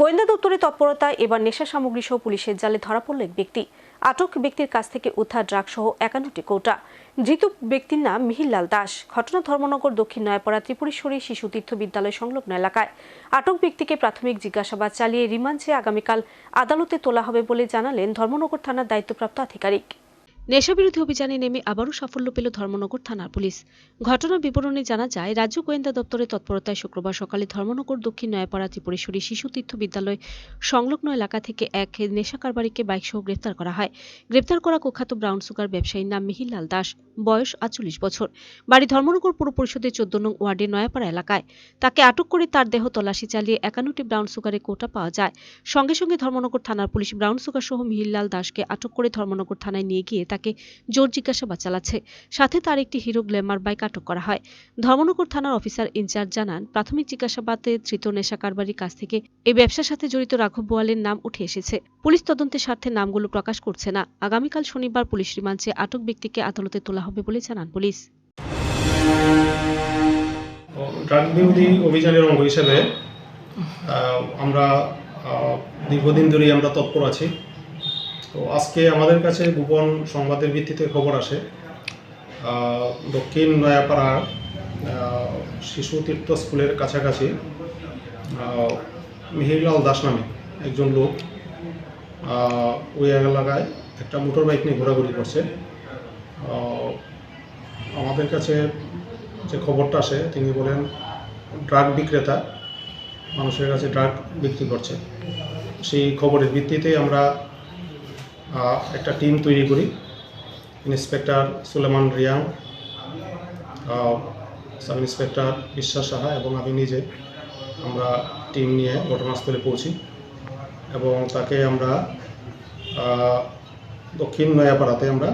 গোয়েন্দা দপ্তরের তৎপরতায় এবার নেশা সামগ্রী সহ পুলিশের জালে ধরা পড়ল এক ব্যক্তি। আটক ব্যক্তির কাছ থেকে উদ্ধার ড্রাগ সহ একান্নটি কৌটা। ধৃত ব্যক্তির নাম মিহিরলাল দাস। ঘটনা ধর্মনগর দক্ষিণ নয়াপাড়া ত্রিপুরেশ্বরী শিশু তীর্থ বিদ্যালয় সংলগ্ন এলাকায়। আটক ব্যক্তিকে প্রাথমিক জিজ্ঞাসাবাদ চালিয়ে রিমান্ডে আগামীকাল আদালতে তোলা হবে বলে জানালেন ধর্মনগর থানার দায়িত্বপ্রাপ্ত আধিকারিক। নেশাবিরোধী অভিযানে নেমে আবারও সাফল্য পেল ধর্মনগর থানার পুলিশ। ঘটনার বিবরণে জানা যায়, রাজ্য গোয়েন্দা দপ্তরের তৎপরতায় শুক্রবার সকালে ধর্মনগর দক্ষিণ নয়াপাড়া ত্রিপুরেশ্বরী শিশু তীর্থ বিদ্যালয় সংলগ্ন এলাকা থেকে এক নেশা কারবারিকে বাইকসহ গ্রেফতার করা হয়। গ্রেফতার করা কুখ্যাত ব্রাউন সুগার ব্যবসায়ীর নাম মিহিরলাল দাস, বয়স আটচল্লিশ বছর। বাড়ি ধর্মনগর পুর পরিষদের চোদ্দ নং ওয়ার্ডের নয়াপাড়া এলাকায়। তাকে আটক করে তার দেহ তল্লাশি চালিয়ে একান্নটি ব্রাউন সুগারের কোটা পাওয়া যায়। সঙ্গে সঙ্গে ধর্মনগর থানার পুলিশ ব্রাউন সুগার সহ মিহিরলাল দাসকে আটক করে ধর্মনগর থানায় নিয়ে গিয়ে তাকে জোর জিজ্ঞাসাবাদ চালাচ্ছে। সাথে তার একটি হিরো গ্ল্যামার বাইক আটক করা হয়। ধর্মনগর থানার অফিসার ইনচার্জ জানান, প্রাথমিক জিজ্ঞাসাবাদে ধৃত নেশা কারবারির কাছ থেকে এই ব্যবসার সাথে জড়িত রাঘব বোয়ালের নাম উঠে এসেছে। পুলিশ তদন্তের স্বার্থে নামগুলো প্রকাশ করছে না। আগামীকাল শনিবার পুলিশ রিমান্ডে আটক ব্যক্তিকে আদালতে তোলা হবে বলে জানান পুলিশ। ড্রাগ বিরোধী অভিযানের অঙ্গ হিসেবে আমরা দীর্ঘদিন ধরেই আমরা তৎপর আছি। তো আজকে আমাদের কাছে গোপন সংবাদের ভিত্তিতে খবর আসে। দক্ষিণ নয়াপাড়ার শিশু তীর্থ স্কুলের কাছাকাছি মিহিরলাল দাস নামে একজন লোক ওই এলাকায় একটা মোটর বাইক নিয়ে ঘোরাঘুরি করছে। আমাদের কাছে যে খবরটা আসে, তিনি বলেন, ড্রাগ বিক্রেতা, মানুষের কাছে ড্রাগ বিক্রি করছে। সেই খবরের ভিত্তিতে আমরা একটা টিম তৈরি করি। Inspector Suleman Reang sub inspector Biswas Saha এবং আমি নিজে আমরা টিম নিয়ে ঘটনাস্থলে পৌঁছি এবং তাকে আমরা দক্ষিণ নয়াপাড়াতে আমরা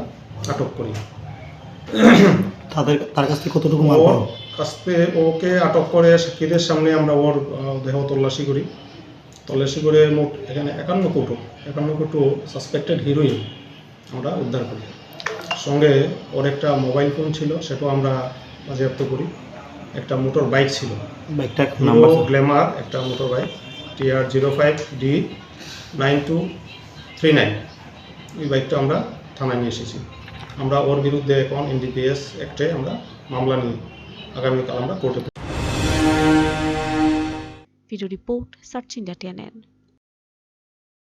আটক করি। তাদের তার কাছ থেকে কতটুকু মাল ওর কাছ থেকে ওকে আটক করে সাক্ষীদের সামনে আমরা ওর দেহ তল্লাশি করি। তল্লাশি করে মোট এখানে একান্ন কোটো একান্ন কোটো সাসপেক্টেড হিরোইন আমরা উদ্ধার করি। সঙ্গে ওর একটা মোবাইল ফোন ছিল সেটাও আমরা বাজেয়াপ্ত করি। একটা মোটর বাইক ছিল। বাইকটা নাম্বার গ্ল্যামার একটা motor bike TR zero five D nine two three nine এই বাইকটা আমরা থানায় নিয়ে এসেছি। আমরা ওর বিরুদ্ধে এখন এনডিপিএস অ্যাক্টে আমরা মামলা নিই আগামীকাল আমরা কোর্টে Video report searching the TNN.